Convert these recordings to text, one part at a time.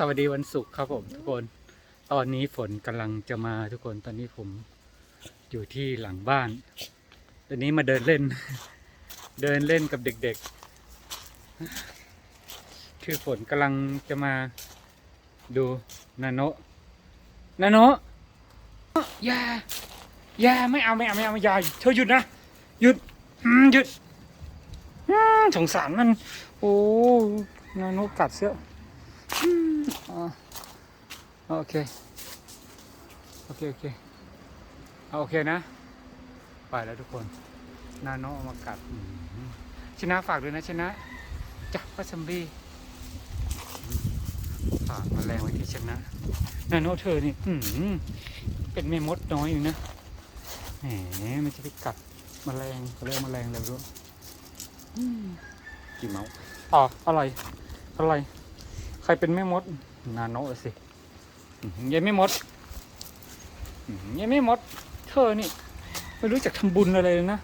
สวัสดีวันศุกร์ครับผมทุกคน ตอนนี้ฝนกำลังจะมาทุกคน ตอนนี้ผมอยู่ที่หลังบ้าน ตอนนี้มาเดินเล่น เดินเล่นกับเด็กๆ คือฝนกำลังจะมาดูนาโนะนาโนะอย่าอย่าไม่เอาไม่เอาไม่เอาอย่าเธอหยุดนะ หยุดหยุดสงสารมัน โอ้นาโนะกัดเสื้อ โอเค โอเค โอเคเอาโอเคนะ ไปแล้วทุกคน นาโนเอามากัดอืมชนะฝากด้วยนะชนะจ้ะป้าซัมบี้ฝากมาแรงไว้ที่ชนะ นาโนเธอนี่อืมเป็นแม่มดน้อยอยู่นะแหมมันจะไปกัดแมลงเขาเรียกแมลงอะไรไม่รู้อืมกี่เมาส์อ๋ออร่อยอร่อย ใครเป็นแม่มด นาโนอะสิยังไม่หมดยังไม่หมด เธอนี่ ไม่รู้จักทำบุญอะไรเลยนะ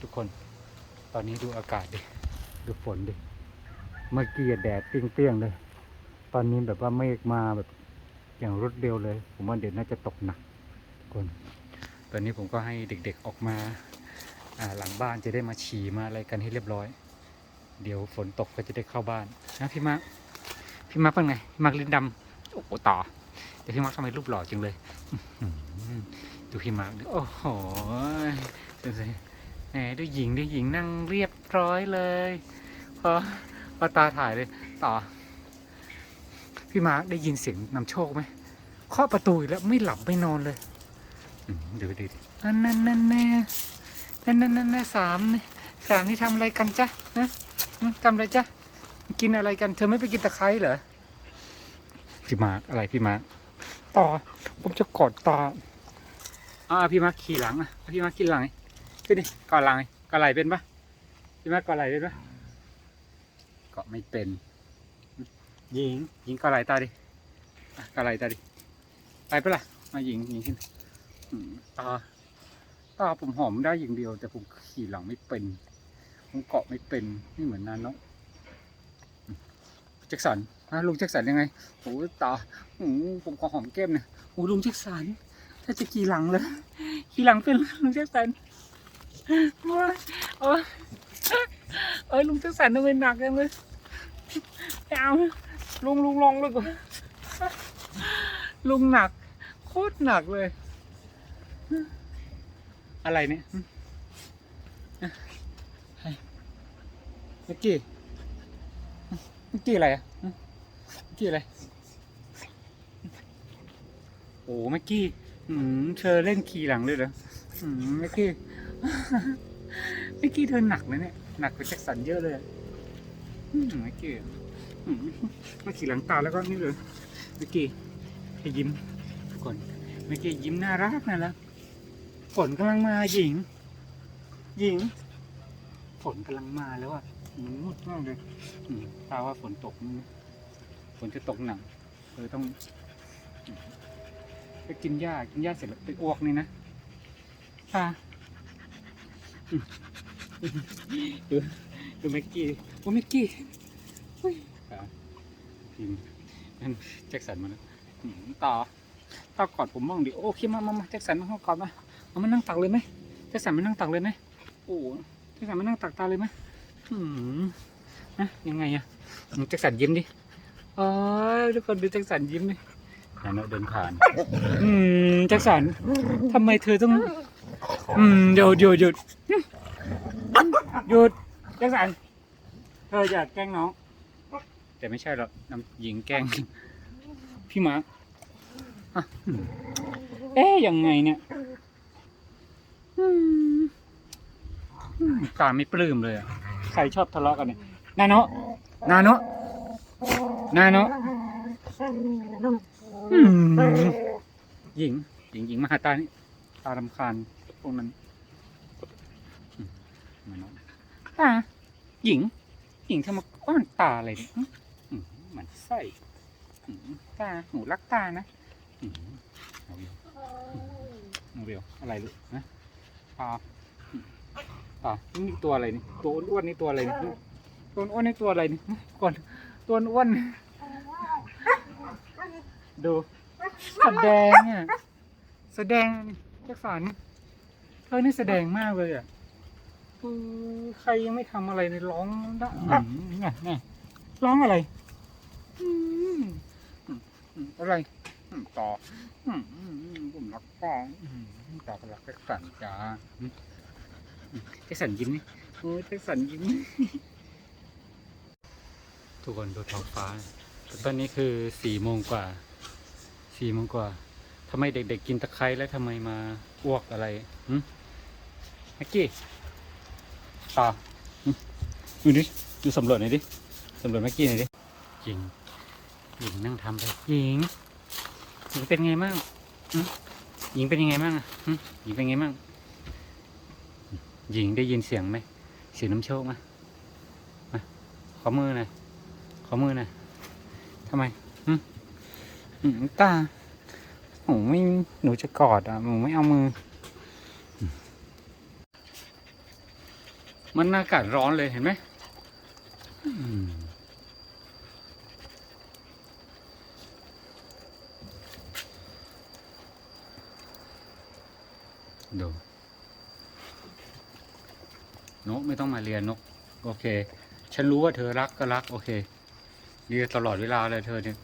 ทุกคน ตอนนี้ดูอากาศดิ ดูฝนดิ เมื่อกี้แดดเปรี้ยงๆเลย ตอนนี้แบบว่าเมฆมาแบบ อย่างรวดเร็วเลย ผมว่าเดี๋ยวน่าจะตกหนักทุกคน ตอนนี้ผมก็ให้เด็กๆออกมาหลังบ้านจะได้มาฉี่มาอะไรกันให้เรียบร้อย เดี๋ยวฝนตกก็จะได้เข้าบ้านนะพี่มาร์คพี่มาร์คเป็นไงพี่มาร์คลิ้นดำโอ้โหต่อแต่พี่มาร์คทำไมรูปหล่อจังเลยอื้อหือดูพี่มาร์คดิโอ้โหดูสิแหมดูหญิงดูหญิงนั่งเรียบร้อยเลยพอพอตาถ่ายเลยต่อ พี่มาร์คได้ยินเสียงนำโชคไหมเคาะประตูอีกแล้วไม่หลับไม่นอนเลยอื้อหือดูดินั่นนั่นนั่นแน่นั่นนั่นนั่นแน่สามนี่สามนี่ทำอะไรกันจ๊ะนะอืม ทำอะไรจ๊ะกินอะไรกัน เธอไม่ไปกินตะไคร้เหรอพี่มาร์คอะไรพี่มาร์คต่อ ผมจะกอดตาอ่าพี่มาร์คขี่หลังอะพี่มาร์คขี่หลังไงขึ้นดิกอดหลังไงกอดไหลเป็นปะพี่มาร์คกอดไหลเป็นปะเกาะไม่เป็นหญิงหญิงกอดไหลตาดิอะกอดไหลตาดิไปปะล่ะมาหญิงหญิงขึ้นอืมตาตาผมหอมได้อย่างเดียว แต่ผมขี่หลังไม่เป็น ผมเกาะไม่เป็นไม่เหมือนนานเนาะแจ็คสันฮะลุงแจ็คสันยังไงโอ้ตาโอ้ผมขอหอมแก้มเนี่ยโอ้ลุงแจ็คสันถ้าจะขี่หลังเลยขี่หลังเป็นลุงแจ็คสันโอ้ยโอ้ยเอ้ยลุงแจ็คสันทำไมหนักจังเลยไม่เอาลุงลุงลองเลยก่อนลุงหนัก โคตรหนักเลย อะไรเนี่ย เมื่อกี้เมื่อกี้อะไรอะเมื่อกี้อะไร โอ้เมื่อกี้อืมเธอเล่นขี่หลังเลยเหรออืมเมื่อกี้เมื่อกี้เธอหนักเลยเนี่ย หนักกว่าแจ็คสันเยอะเลยอืมเมื่อกี้อืมมาขี่หลังตาแล้วก็นี่เลยเมื่อกี้ให้ยิ้มทุกคนเมื่อกี้ยิ้มน่ารักน่ารักฝนกำลังมาหญิง หญิง นกำลังมาแล้วอะมืดมากเลยอืมตาว่าฝนตกนี่ฝนจะตกหนักเลยต้องอืมไปกินหญ้ากินหญ้าเสร็จแล้วไปอ้วกนี่นะตาอืมดูดูเมกกี้โอ้เมกกี้เฮ้ยตาพิมพ์นั่นแจ็คสันมาแล้วอืมต่อต่อกอดผมบ้างดิโอเคมามามาแจ็คสันมาเข้ากอดมาเอามานั่งตักเลยไหมแจ็คสันมานั่งตักเลยไหมโอ้ แจ็คสันมานั่งตักตาเลยไหมอืมนะยังไงอะอืมแจ็คสันยิ้มดิอ๋อทุกคนดูแจ็คสันยิ้มดินาโนเดินผ่าน อืมแจ็คสันทำไมเธอต้อง อืมหยุดหยุดหยุดหยุดแจ็คสันเธออยากแกล้งน้อง แต่ไม่ใช่หรอกน้ำหญิงแกล้ง พี่มาร์คอะอืมเอ๊ยยังไงเนี่ย อืม อืมตาไม่ปลื้มเลยอะใครชอบทะเลาะกันเนี่ยนาโนะนาโนะนาโนะอืมหญิง หญิงหญิงมาหาตานี่ตาดำคาญพวกนั้นอืมมาโนะตาหญิง หญิงทำมาอ้อนตาอะไรเนี่ยอืมอืมเหมือนไส้อืมตาหนูรักตานะอืมเอาเร็วอืมเอาเร็วอะไรลูกนะตา อะนี่ตัวอะไรนี่ตัวอ้วนๆนี่ตัวอะไรนี่ตัวอ้วนนี่ตัวอะไรนี่ก่อนตัวอ้วนดูแสดงอะแสดงแจ็คสันเธอนี่แสดงมากเลยอะคือใครยังไม่ทำอะไรในร้องได้เนี่ยเนี่ยร้องอะไรอะไรต่อผมรักต่อต่อก็รักแจ็คสันจ้า แจ็คสันยิ้มนี่โอ้ยแจ็คสันยิ้มทุกคนดูท้องฟ้า ตอนนี้คือสี่โมงกว่าสี่โมงกว่าทำไมเด็กๆกินตะไคร้แล้วทำไมมาอ้วกอะไรหึแม็กกี้ตาดูดิดูสำรวจหน่อยดิสำรวจแม็กกี้หน่อยดิหญิงหญิงนั่งทำไปหญิงหญิงเป็นไงบ้างหญิงเป็นยังไงบ้างอะหญิงเป็นไงบ้าง หญิงได้ยินเสียงไหมเสียงน้ำโชคไหมมาขอมือหน่อยขอมือหน่อยทำไมหึหึตาหนูไม่หนูจะกอดอะหนูไม่เอามือ มันอากาศร้อนเลยเห็นไหมดู นกไม่ต้องมาเรียนนก โอเค ฉันรู้ว่าเธอรักก็รัก โอเคเรียนตลอดเวลาเลยเธอเนี่ย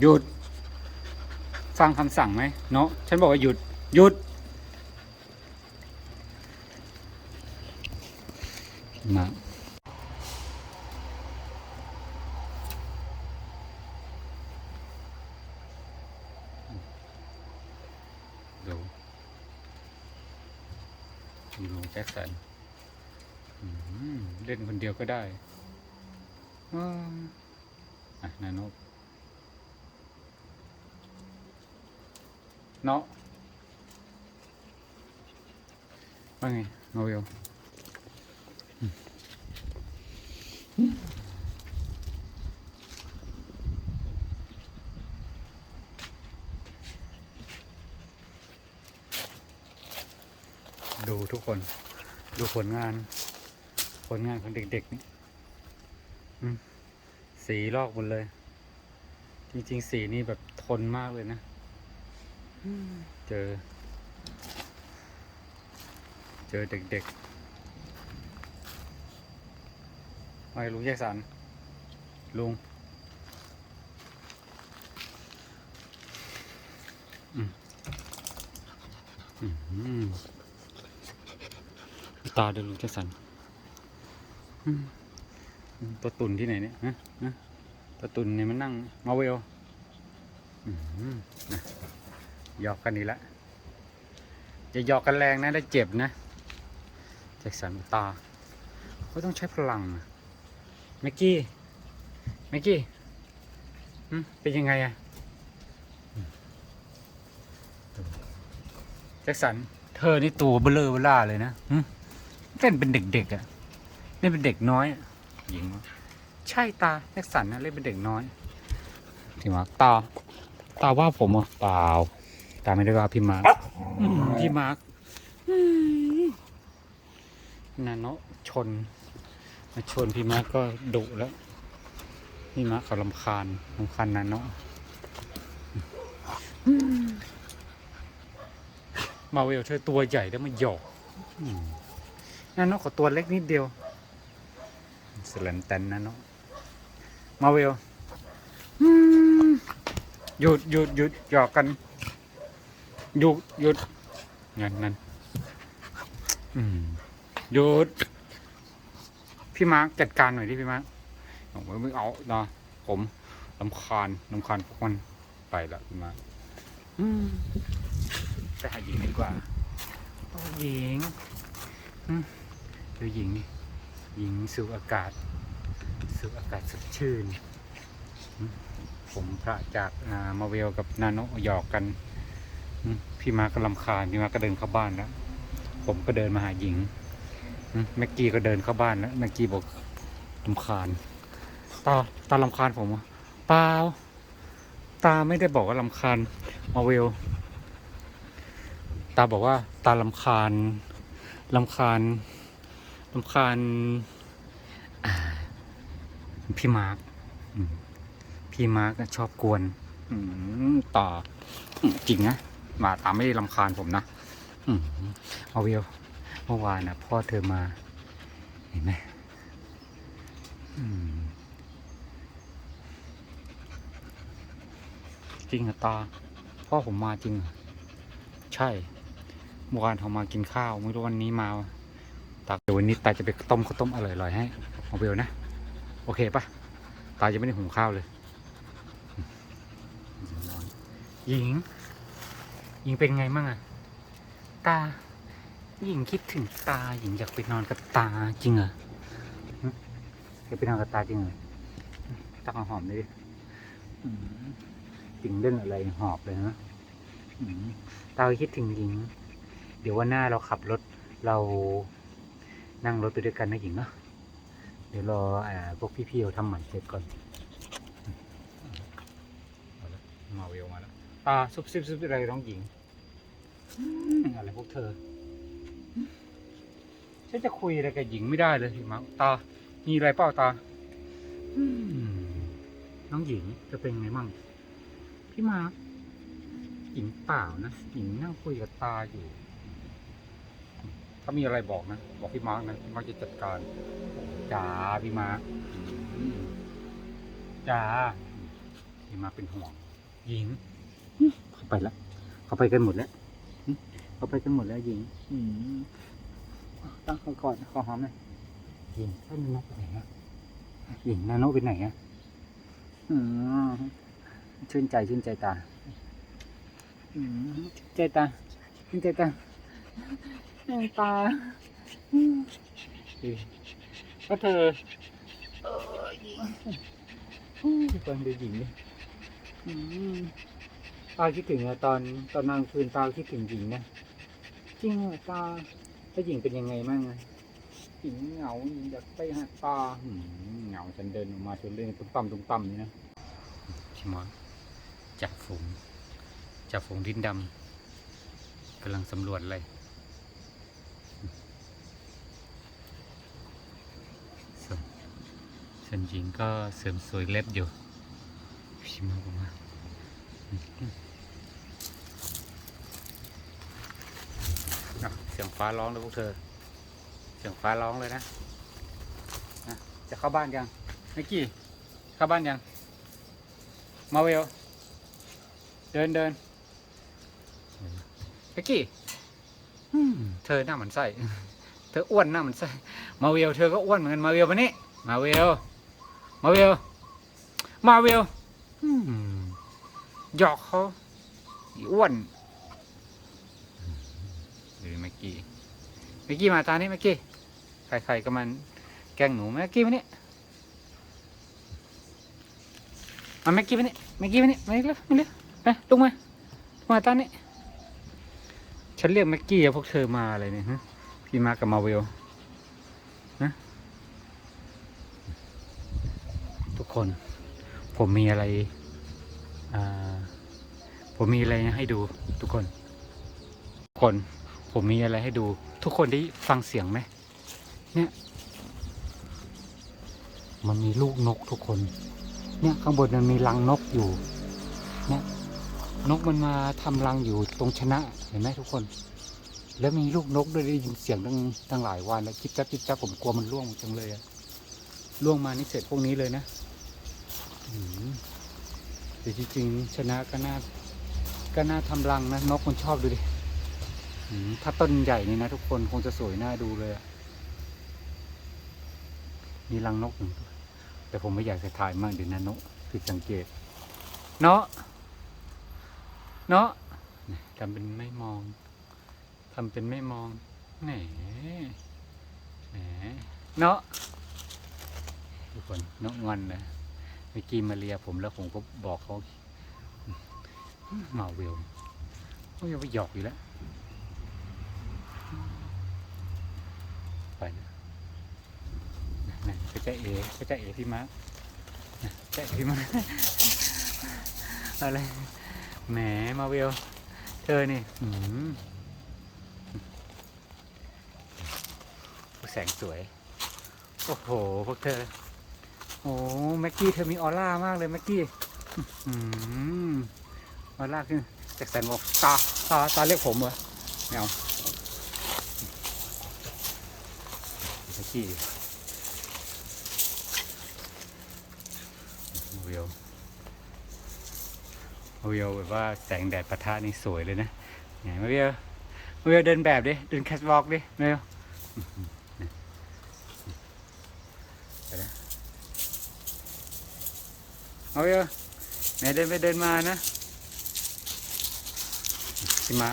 หยุด ฟังคำสั่งไหมเนาะฉันบอกว่าหยุด หยุด มาดู คุณลุงแจ็คสันเล่นคนเดียวก็ได้อะนายนกเนาะว่าไงโนเวล ดูทุกคน ดูผลงาน ผลงานของเด็กๆนี่สีลอกหมดเลย จริง ๆ สีนี่แบบทนมากเลยนะเจอ เจอเด็กๆไอ้ลุงแยกสันลุงอืมอืม ตาเดินลุงแจ็คสันอืมตัวตุ่นที่ไหนเนี่ยฮะฮะตัวตุ่นเนี่ยมันนั่งมาเวลอืมนะหยอกกันนี่ละอย่าหยอกกันแรงนะได้เจ็บนะแจ็คสันตาเขาต้องใช้พลังนะแม็กกี้แม็กกี้อืมเป็นยังไงอะอืมแจ็คสัน เธอนี่ตัวเบลอเบล่าเลยนะหึ เล่นเป็นเด็กๆอะ่ะเล่นเป็นเด็กน้อยอะหญิงวะใช่ตาแจ็คสันนะเล่นเป็นเด็กน้อยพี่มาร์คตาตาว่าผมอะเปล่าตาไม่ได้ว่าพี่มาร์คอืมพี่มาร์คอืมนาโนะชน มาชนพี่มาร์คก็ดุแล้วพี่มาร์คเขาลำคาญลำคาญนาโนะอืมมาเวลเธอตัวใหญ่แล้วมาหยอกอืม นั่นนกขอตัวเล็กนิดเดียวสแลนแตนนะเนาะมาเวลอืมหยุดหยุดหยุดหยอกกันหยุดหยุดงั้นนั่นอืมหยุดพี่มาร์คจัดการหน่อยดิพี่มาร์คบอกว่าไม่เอาเนาะผมลำคาญลำคาญพวกมันไปละพี่มาร์คอืมไปหาหญิงดีกว่าโอ้หญิง อืม ดูหญิง หญิงสูบอากาศ สูบอากาศสดชื่น ผมพระจากมาเวลกับนาโนหยอกกัน พี่มาก็ลำคาญ พี่มาก็เดินเข้าบ้านแล้ว ผมก็เดินมาหาหญิงอืมแม็กกี้ก็เดินเข้าบ้านแล้วแม็กกี้บอกลำคาญ ตาตาลำคาญผมเหรอเปล่าตาไม่ได้บอกว่าลำคาญมาเวล ตาบอกว่าตาลำคาญลำคาญ ลำคาญอ่าพี่มาร์คอืมพี่มาร์คชอบกวนอืมต่ออืมจริงนะหมาตามไม่ได้ลำคาญผมนะอืมเอาวิวเมื่อวานนะพ่อเธอมา เห็นไหมอืมจริงเหรอตา พ่อผมมาจริงเหรอใช่เมื่อวานเขามากินข้าว ไม่รู้วันนี้มา ตาเดี๋ยววันนี้ตาจะไปต้มข้าวต้มอร่อยๆให้เอาเบลนะ โอเคปะตาจะไม่ได้หุงข้าวเลยหญิง หญิงเป็นไงมั่งอะตา หญิงคิดถึงตา หญิงอยากไปนอนกับตาจริงเหรออยากไปนอนกับตาจริงเหรอตาหอมเลยดิอืมหญิงเล่นอะไรหอบเลยนะตาคิดถึงหญิง เดี๋ยววันหน้าเราขับรถเรา นั่งรถไปด้วยกันนะหญิงเนาะเดี๋ยวรออ่าพวกพี่ๆเขาทำหมันเสร็จก่อนเอาละมาเวลมาแล้วตาซุบซิบซุบอะไรน้องหญิงอะไรพวกเธอฉันจะคุยอะไรกับหญิงไม่ได้เลยมาตา มีอะไรเปล่าตาน้องหญิงจะเป็นไงมั่งพี่มาหญิงเปล่านะหญิงนั่งคุยกับตาอยู่ามีอะไรบอกนะ บอกพี่มาร์คนะพี่มาร์คจะจัดการจ๋าพี่มาร์คอืมจ๋าพี่มาร์คเป็นห่วงหญิงเขาไปแล้วเขาไปกันหมดแล้วเขาไปกันหมดแล้วหญิงตั้งเขาก่อนขอหอมหน่อยหญิงท่านนกไปไหนอะหญิงนาโนไปไหนอะชื่นใจชื่นใจตาชื่นใจตาชื่นใจตา ตาอืมดีก็เธอเออหญิงอืมฟังดูหญิงดิอืมตาคิดถึงอะตอนตอนนางคืนตาคิดถึงหญิงนะจริงเหรอตาถ้าหญิงเป็นยังไงบ้างอะหญิงเหงาหญิงอยากไปหาตาหืมเหงาฉันเดินออกมาฉันเดินตุ้มต่ำตุ้มต่ำนี่นะพี่มอสจับฝูงจับฝูงดินดำกำลังสำรวจอะไรส่วน ส่วนหญิงก็เสริมสวยเล็บอยู่พี่มอสบอกว่าอืมอะเสียงฟ้าร้องเลยพวกเธอ เสียงฟ้าร้องเลยนะอะจะเข้าบ้านยังไมกกี้ เข้าบ้านยัง มาเวล เดินเดินไมกกี้อืมเธอหน้าเหมือนไส้ เธออ้วนหน้าเหมือนไส้ มาเวลเธอก็อ้วนเหมือนกัน มาเวลมานี่มาเวล มาเวล มาเวลอืมหยอกเขาอีอ้วนหรือเมื่อกี้เมื่อกี้มาตานี่เมื่อกี้ใครๆก็มันแกล้งหนูเมื่อกี้มานี่มาเมื่อกี้มานี่เมื่อกี้มานี่มานี่แล้วมาเร็วไปลงมามาตานี่ฉันเรียกเมื่อกี้อะพวกเธอมาอะไรเนี่ยฮะพี่มากับมาเวลนะทุก คน ผมมีอะไร ผมมีอะไรให้ดูทุกคนทุกคน ผมมีอะไรให้ดู ทุกคนได้ฟังเสียงไหม เนี่ย มันมีลูกนกทุกคน เนี่ยข้างบนมันมีรังนกอยู่ เนี่ยนกมันมาทำรังอยู่ตรงชนะเห็นไหมทุกคน แล้วมีลูกนกด้วยได้ยินเสียงตั้งตั้งหลายวันแล้วจิ๊บจับจิ๊บจับผมกลัวมันร่วงจังเลยอะร่วงมานี่เสร็จพวกนี้เลยนะ แต่จริงๆชนะก็น่าก็น่าทำรังนะนกมันชอบดูดิอืมถ้าต้นใหญ่นี่นะทุกคนคงจะสวยน่าดูเลยอะมีรังนกหนึ่งตัวแต่ผมไม่อยากจะถ่ายมากเดี๋ยวนะนกผิดสังเกต เนาะเนาะทำเป็นไม่มองทำเป็นไม่มองแหนแหนเนาะทุกคนนกงอนเลยเมื่อกี้มาเลียผมแล้วผมก็บอกเขาเมาเวลเขาจะไปหยอกอยู่แล้ว ไปนะนะไปจ้าเอไปจ้าเอพี่มาร์คนะจ้าเอพี่มาร์คอะไร แหมมาเวลเธอนี่หืมแสงสวย โอ้โห พวกเธอ โอ้แม็กกี้เธอมีออร่ามากเลยแม็กกี้อืมออร่าขึ้นแจ็คสันบอกตาตาตาเรียกผมเหรอไม่เอาแม็กกี้วิววิวแบบว่าแสงแดดปะทะนี่สวยเลยนะไหนมาวิวมาวิวเดินแบบดิ เดินแคทวอล์กดิมววไปนะ มาวิวไหนเดินไปเดินมานะสิมา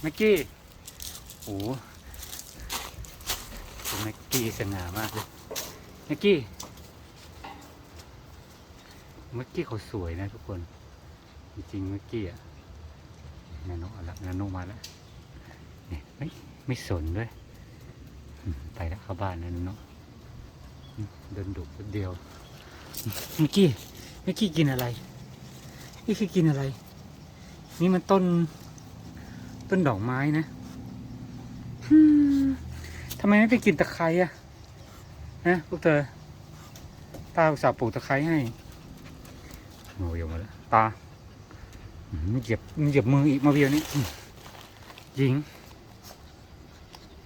แม็กกี้โอ้โหคุณแม็กกี้สง่ามากเลยแม็กกี้เมื่อกี้เขาสวยนะทุกคน จริงเมื่อกี้อะนาโนเอาละนาโนมาแล้วเนี่ยไม่ไม่สนด้วย ไปแล้วเข้าบ้านนะนาโนเดินดุเดียว มเมื่อกี้เมื่อกี้กินอะไรนี่คือกินอะไร นี่มันต้น ต้นดอกไม้นะอืมทำไมไม่ไปกินตะไคร้อะนะพวกเธอ ตาอุตส่าห์ปลูกตะไคร้ให้มาเวียวมาแล้วตาอืมเหยียบเหยียบมืออีกมาเวียวนี่อืมหญิง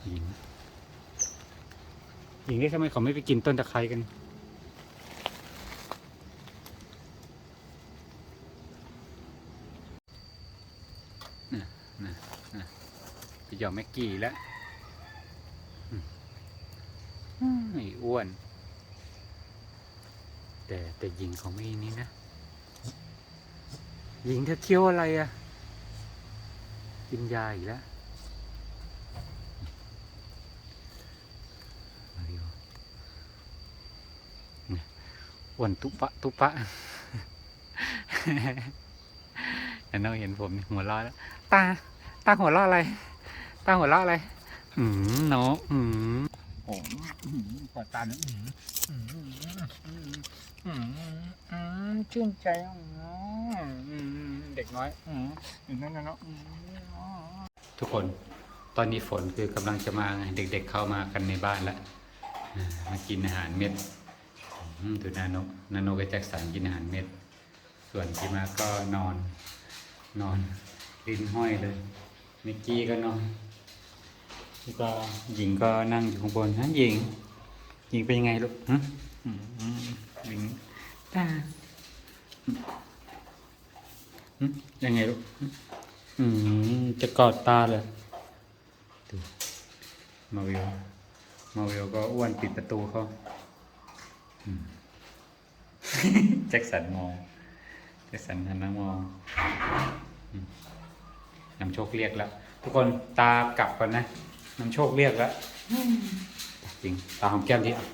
หญิงหญิงนี่ทำไมเขาไม่ไปกินต้นตะไคร้กัน นะนะนะไปยอมแม็กกี้แล้วไอ้อ้วน แต่แต่หญิงเขาไม่นี่นะหญิงเธอเคี้ยวอะไรอะกินยาอีกแล้วมาริโอเนี่ยอ้วนตุปะตุปะ แล้วน้องเห็นผมนี่หัวเราะแล้ว ตา ตาหัวเราะอะไร ตาหัวเราะอะไร อืมน้องอืมผมอืมกอดตาเนี่ยอืมอืมอืมอืมอืมชื่นใจอะอืมเด็กน้อยอืมอย่างนั้นนะเนาะอืมทุกคนตอนนี้ฝนคือกำลังจะมาไงเด็กๆเข้ามากันในบ้านแล้วอ่ามากินอาหารเม็ดอืมดูนาโนนาโนกับแจ็คสันกินอาหารเม็ด ส่วนที่มาก็นอน นอนลิ้นห้อยเลยมิกกี้ก็นอนแล้วก็หญิงก็นั่งอยู่ข้างบนนะหญิงหญิงเป็นยังไงลูกฮะหญิงตาอยังไงลูกอืมจะกอดตาเลยดูมาวิวมาวิวก็อ้วนปิดประตูเขาแจ็คสันมอง จ็คสันหันมามองอืมนำโชคเรียกแล้ว ทุกคนตากลับก่อนนะนำโชคเรียกแล้วจริงตาหอมแก้มที่อะ